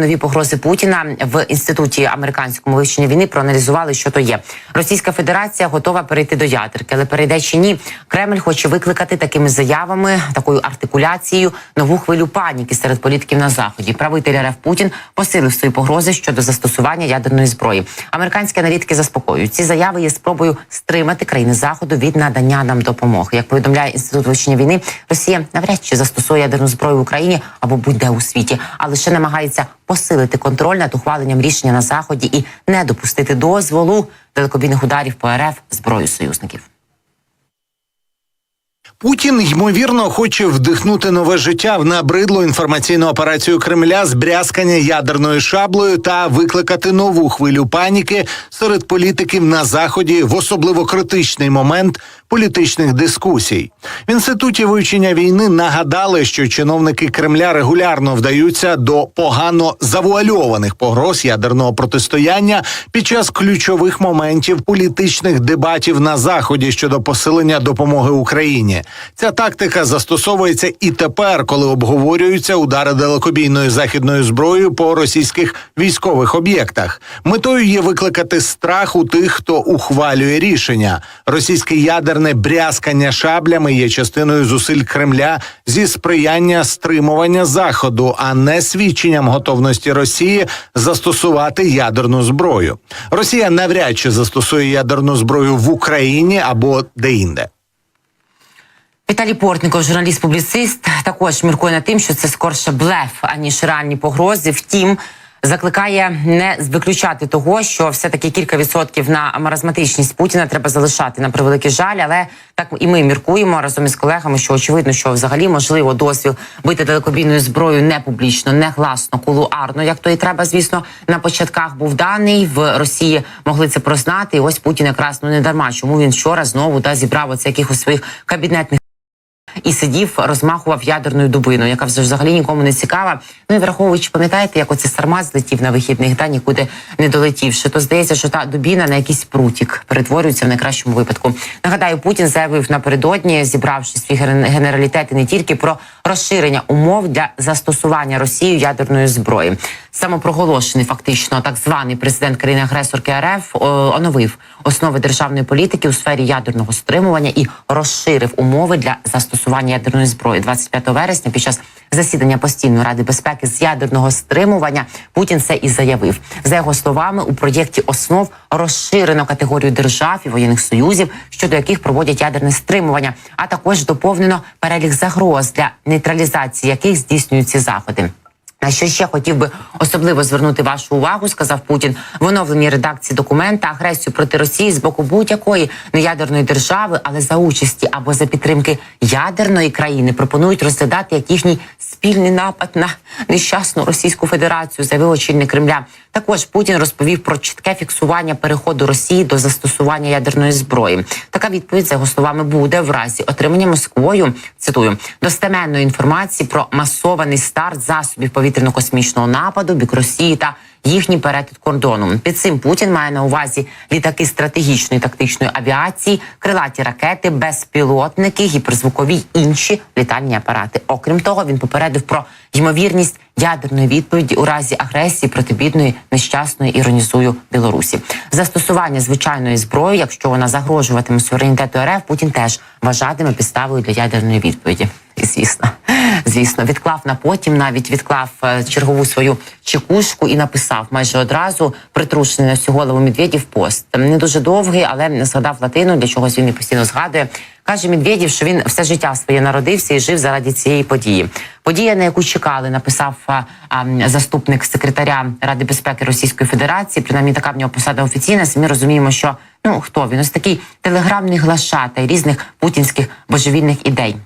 нові погрози Путіна в інституті американському вивчення війни проаналізували, що то є. Російська Федерація готова перейти до ядерки, але перейде чи ні. Кремль хоче викликати такими заявами, такою артикуляцією нову хвилю паніки серед політиків на заході. Правитель РФ Путін посилив свої погрози щодо застосування ядерної зброї. Американські аналітики заспокоюють ці заяви є спробою стримати країни заходу від надання нам допомоги. Як повідомляє інститут вивчення війни, Росія навряд чи застосує ядерну зброю в Україні або будь-де у світі, а лише намагається посилити контроль над ухваленням рішення на заході і не допустити дозволу далекобійних ударів по РФ зброю союзників. Путін ймовірно хоче вдихнути нове життя в набридлу інформаційну операцію Кремля з брязкання ядерною шаблею та викликати нову хвилю паніки серед політиків на заході в особливо критичний момент політичних дискусій. В інституті вивчення війни нагадали, що чиновники Кремля регулярно вдаються до погано завуальованих погроз ядерного протистояння під час ключових моментів політичних дебатів на заході щодо посилення допомоги Україні. Ця тактика застосовується і тепер, коли обговорюються удари далекобійною західною зброєю по російських військових об'єктах. Метою є викликати страх у тих, хто ухвалює рішення. Російське ядерне брязкання шаблями є частиною зусиль Кремля зі сприяння стримування заходу, а не свідченням готовності Росії застосувати ядерну зброю. Росія навряд чи застосує ядерну зброю в Україні або де-інде. Віталій Портников, журналіст-публіцист, також міркує над тим, що це скорше блеф, аніж реальні погрози. Втім, закликає не виключати того, що все-таки кілька відсотків на маразматичність Путіна треба залишати на превеликий жаль. Але так і ми міркуємо разом із колегами, що очевидно, що взагалі можливо дозвіл бити далекобійною зброєю не публічно, не гласно, кулуарно, як то і треба, звісно, на початках був даний в Росії. Могли це прознати. І ось Путін якраз ну не дарма. Чому він вчора знову да зібрав оце якихось своїх кабінетних і сидів, розмахував ядерною дубиною, яка вже взагалі нікому не цікава. Ну і враховуючи, пам'ятаєте, як оце сармат злетів на вихідних, та нікуди не долетівши. То здається, що та дубіна на якийсь прутік перетворюється в найкращому випадку. Нагадаю, Путін заявив напередодні, зібравши свій ген- генералітет не тільки про розширення умов для застосування Росією ядерної зброї. Самопроголошений фактично так званий президент країни-агресорки РФ оновив основи державної політики у сфері ядерного стримування і розширив умови для застосування ядерної зброї 25 вересня. Під час засідання постійної ради безпеки з ядерного стримування Путін це і заявив. За його словами, у проєкті основ розширено категорію держав і воєнних союзів, щодо яких проводять ядерне стримування, а також доповнено перелік загроз для нейтралізації яких здійснюють ці заходи. На що ще хотів би особливо звернути вашу увагу, сказав Путін в оновленій редакції документа агресію проти Росії з боку будь-якої неядерної держави, але за участі або за підтримки ядерної країни пропонують розглядати як їхній спільний напад на нещасну Російську Федерацію, заявив очільник Кремля. Також Путін розповів про чітке фіксування переходу Росії до застосування ядерної зброї. Така відповідь за його словами буде в разі отримання Москвою. Цитую достеменної інформації про масований старт засобів повітряно-космічного нападу бік Росії та їхній перетин кордону. Під цим Путін має на увазі літаки стратегічної тактичної авіації, крилаті ракети, безпілотники, гіперзвукові інші літальні апарати. Окрім того, він попередив про ймовірність ядерної відповіді у разі агресії проти бідної, нещасної іронізую Білорусі. Застосування звичайної зброї, якщо вона загрожуватиме суверенітету РФ, Путін теж вважатиме підставою для ядерної відповіді. Звісно, звісно, відклав на потім, навіть відклав е, чергову свою чекушку і написав майже одразу притрушений на всю голову Медведів пост. Не дуже довгий, але не згадав латину, для чогось він і постійно згадує. Каже Медведєв, що він все життя своє народився і жив заради цієї події. Подія, на яку чекали, написав а, а, заступник секретаря Ради безпеки Російської Федерації. Принаймні, така в нього посада офіційна. Самі розуміємо, що ну хто він ось такий телеграмний глашатай різних путінських божевільних ідей.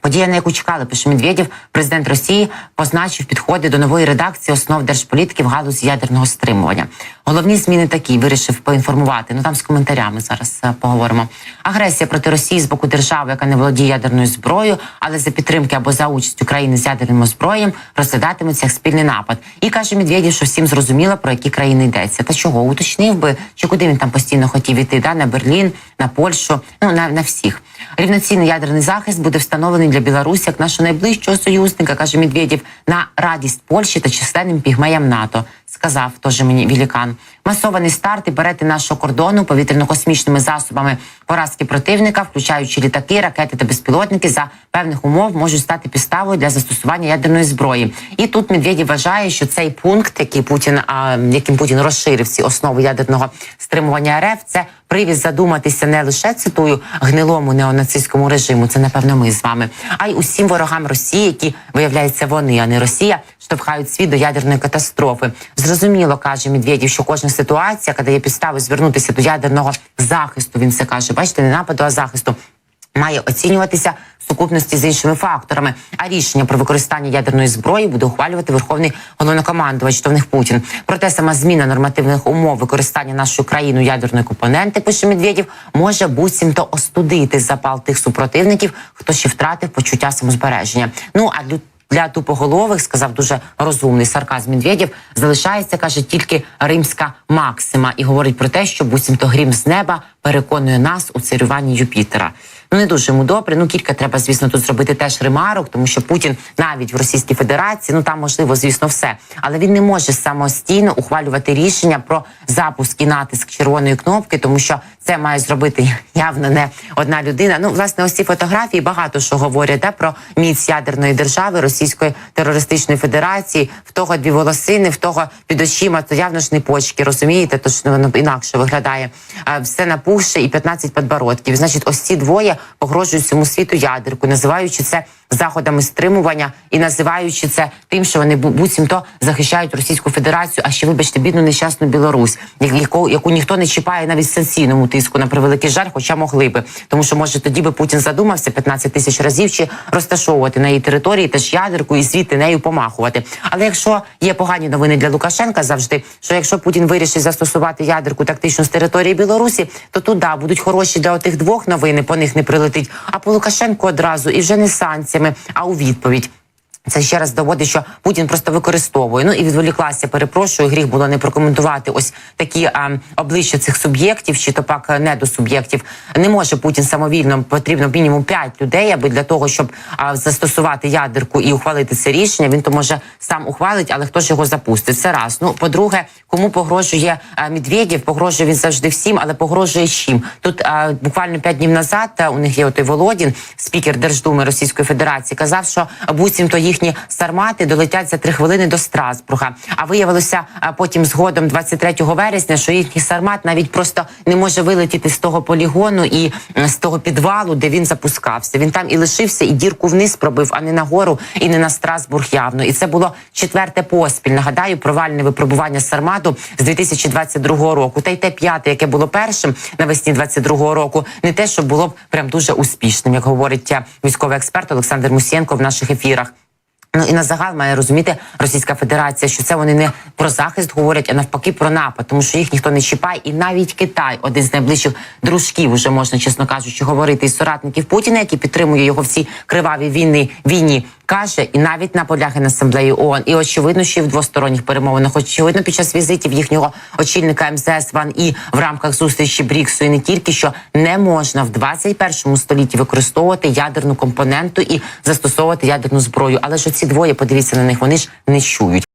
Подія, на яку чекали, пише Медведєв, президент Росії позначив підходи до нової редакції основ держполітики в галузі ядерного стримування. Головні зміни такі вирішив поінформувати. Ну там з коментарями зараз е, поговоримо. Агресія проти Росії з боку держави, яка не володіє ядерною зброєю, але за підтримки або за участь України з ядерним озброєм розглядатиметься як спільний напад. І каже Медведєв, що всім зрозуміло про які країни йдеться. Та чого уточнив би, чи куди він там постійно хотів іти? Да? На Берлін, на Польщу, ну на, на всіх. Рівноцінний ядерний захист буде встановлений для Білорусі як нашого найближчого союзника, каже Медведєв, на радість Польщі та численним пігмеям НАТО. Сказав теж мені Вілікан. Масований старт і перети нашого кордону повітряно-космічними засобами поразки противника, включаючи літаки, ракети та безпілотники, за певних умов можуть стати підставою для застосування ядерної зброї. І тут Медведєв вважає, що цей пункт, який Путін, а, яким Путін розширив ці основи ядерного стримування РФ, це привід задуматися не лише цитую гнилому неонацистському режиму. Це напевно ми з вами, а й усім ворогам Росії, які виявляється вони, а не Росія, штовхають світ до ядерної катастрофи. Зрозуміло каже Медведєв, що кожна ситуація, яка дає підстави звернутися до ядерного захисту. Він це каже. Бачите, не нападу, а захисту. Має оцінюватися в сукупності з іншими факторами. А рішення про використання ядерної зброї буде ухвалювати верховний головнокомандувач Товних Путін. Проте сама зміна нормативних умов використання нашою країною ядерної компоненти, пише Медведєв, може буцімто остудити запал тих супротивників, хто ще втратив почуття самозбереження. Ну а для для тупоголових сказав дуже розумний сарказм Медведєв, залишається каже тільки римська максима і говорить про те, що буцімто грім з неба переконує нас у царюванні Юпітера. Ну не дуже йому добре. Ну кілька треба, звісно, тут зробити теж ремарок, тому що Путін навіть в Російській Федерації, ну там можливо, звісно, все, але він не може самостійно ухвалювати рішення про запуск і натиск червоної кнопки, тому що це має зробити явно не одна людина. Ну, власне, ось ці фотографії багато що говорять да, про міць ядерної держави Російської терористичної федерації. В того дві волосини, в того під очима, то явно ж не почки, розумієте? То ж воно інакше виглядає. Все напухше і 15 подбородків. Значить, ось ці двоє погрожують всьому світу ядерку, називаючи це заходами стримування і називаючи це тим, що вони буцімто захищають Російську Федерацію, а ще вибачте, бідну нещасну Білорусь, яку, яку ніхто не чіпає навіть в санкційному тиску на превеликий жаль, хоча могли би, тому що може тоді би Путін задумався 15 тисяч разів чи розташовувати на її території теж ядерку і звідти нею помахувати. Але якщо є погані новини для Лукашенка завжди, що якщо Путін вирішить застосувати ядерку тактично з території Білорусі, то тут да, будуть хороші для отих двох новини, по них не прилетить. А по Лукашенку одразу і вже не санкціями, а у відповідь. Це ще раз доводить, що Путін просто використовує. Ну і відволіклася. Перепрошую, гріх було не прокоментувати ось такі а, обличчя цих суб'єктів, чи то пак не до суб'єктів. Не може Путін самовільно потрібно мінімум 5 людей, аби для того, щоб а, застосувати ядерку і ухвалити це рішення. Він то може сам ухвалить, але хто ж його запустить? Це раз. Ну по-друге, кому погрожує а, Медведєв? Погрожує він завжди всім, але погрожує чим? Тут а, буквально 5 днів назад а, у них є отой Володін, спікер Держдуми Російської Федерації, казав, що буцімто їхні сармати долетять за три хвилини до Страсбурга. А виявилося потім згодом, 23 вересня, що їхній сармат навіть просто не може вилетіти з того полігону і з того підвалу, де він запускався. Він там і лишився, і дірку вниз пробив, а не нагору, і не на Страсбург явно. І це було четверте поспіль. Нагадаю, провальне випробування сармату з 2022 року. Та й те п'яте, яке було першим навесні 22 року, не те, що було б прям дуже успішним, як говорить е, військовий експерт Олександр Мусієнко в наших ефірах. Ну і на загал має розуміти Російська Федерація, що це вони не про захист говорять, а навпаки про напад, тому що їх ніхто не чіпає, і навіть Китай, один з найближчих дружків, уже можна чесно кажучи, говорити із соратників Путіна, які підтримує його в цій кривавій війни війні. Каже, і навіть на полях Генасамблеї ООН, і очевидно, що і в двосторонніх перемовинах, очевидно, під час візитів їхнього очільника МЗС Ван і в рамках зустрічі Бріксу, і не тільки що не можна в 21 столітті використовувати ядерну компоненту і застосовувати ядерну зброю. Але ж ці двоє, подивіться на них, вони ж не чують.